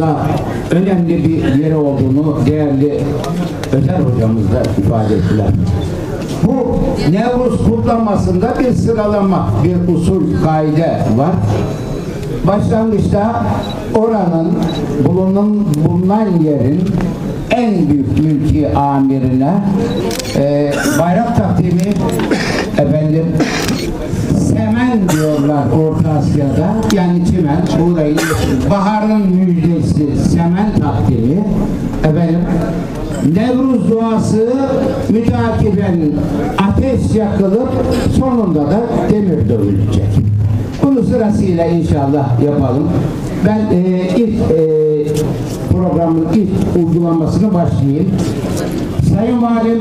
hayatında önemli bir yeri olduğunu değerli Özer hocamız da ifade ettiler. Bu Nevruz kutlamasında bir sıralama, bir usul, kaide var. Başlangıçta oranın bulunan, bulunan yerin en büyük mülki amirine e, bayrak takdimi efendim semen diyorlar Orta Asya'da yani çimen buğdayın baharın müjdesi semen takdimi efendim Nevruz duası mütakiben ateş yakılıp sonunda da demir dövülecek. Bunu sırasıyla inşallah yapalım. Ben e, ilk e, programın ilk uygulamasını başlayayım. Sayın Valim,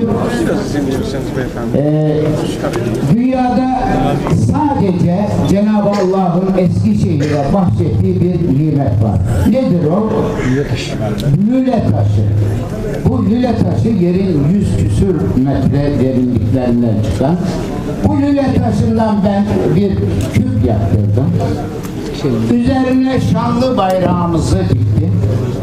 e, dünyada sadece Cenab-ı Allah'ın Eskişehir'e bahşettiği bir nimet var. Nedir o? Lüle taşı. Bu lüle taşı yerin yüz küsür metre derinliklerinden çıkan. Bu lüle taşından ben bir küp yaptırdım. Üzerine şanlı bayrağımızı diktim.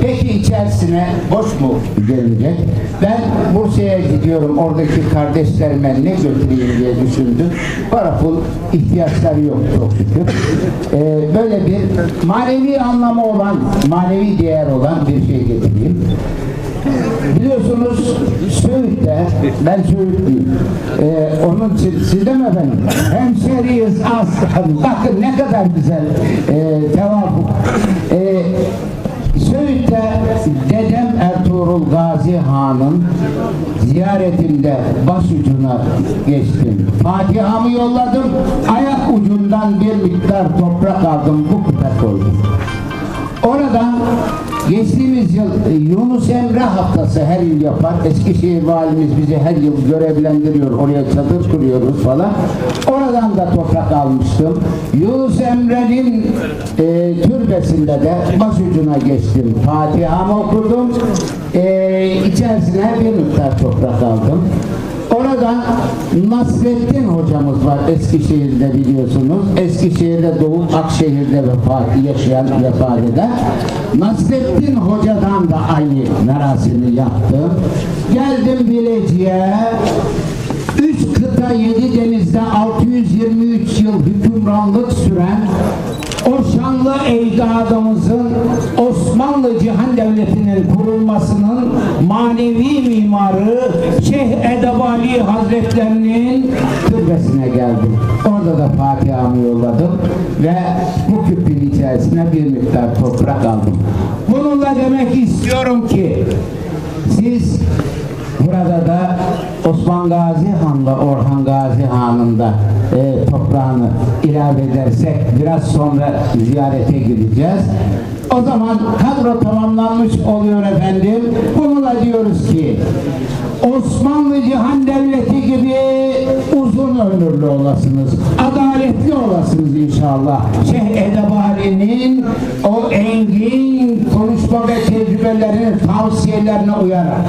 Peki içerisine boş mu gelecek? Ben Bursa'ya gidiyorum. Oradaki kardeşlerime ne götüreyim diye düşündüm. Para pul ihtiyaçları yok çok şükür. Ee, böyle bir manevi anlamı olan, manevi değer olan bir şey getireyim. Biliyorsunuz Söğüt'te, ben Söğütlüyüm. Onun için, siz de mi efendim? Hemşeriyiz aslan. Bakın ne kadar güzel e, tevafuk. E, Söğüt'te dedem Ertuğrul Gazi Han'ın ziyaretimde başucuna geçtim. Fatiha'mı yolladım. Ayak ucundan bir miktar toprak aldım. Bu kupa koydum. Oradan geçtiğimiz yıl e, Yunus Emre haftası her yıl yapar. Eskişehir valimiz bizi her yıl görevlendiriyor. Oraya çadır kuruyoruz falan. Oradan da toprak almıştım. Yunus Emre'nin e, türbesinde de başucuna geçtim. Fatiha'mı okudum. E, içerisine bir miktar toprak aldım. Oradan Nasrettin hocamız var Eskişehir'de biliyorsunuz. Eskişehir'de doğup Akşehir'de vefat, yaşayan vefat eden. Nasrettin hocadan da aynı merasimi yaptım. Geldim Bilecik'e. Üç kıta yedi denizde 623 yıl hükümranlık süren o şanlı ecdadımızın Osmanlı Cihan Devleti'nin kurulmasının manevi mimarı Edebali Hazretlerinin türbesine geldim. Orada da Fatiha'mı yolladım ve bu küpün içerisine bir miktar toprak aldım. Bununla demek istiyorum ki siz Burada da Osman Gazi Han'la Orhan Gazi Han'ın da e, toprağını ilave edersek biraz sonra ziyarete gideceğiz. O zaman kadro tamamlanmış oluyor efendim. Bununla diyoruz ki Osmanlı Cihan Devleti gibi uzun ömürlü olasınız. Adaletli olasınız inşallah. Şeyh Edebali'nin o engin konuşma ve tecrübelerinin tavsiyelerine uyarak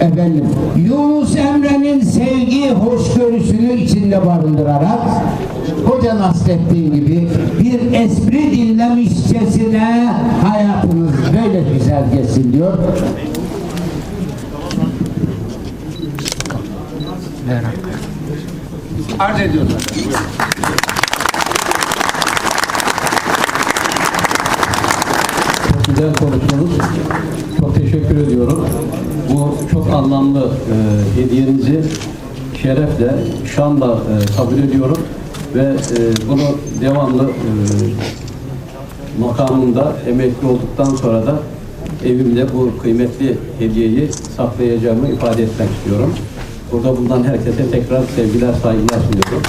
efendim Yunus Emre'nin sevgi hoşgörüsünü içinde barındırarak Hoca Nasrettin gibi bir espri dinlemişçesine hayatınız böyle güzel geçsin diyor. Arz ediyorlar. Güzel konuştunuz. Çok teşekkür ediyorum. Bu çok anlamlı e, hediyenizi şerefle, şanla e, kabul ediyorum ve e, bunu devamlı e, makamında emekli olduktan sonra da evimde bu kıymetli hediyeyi saklayacağımı ifade etmek istiyorum. Burada bulunan herkese tekrar sevgiler, saygılar sunuyorum.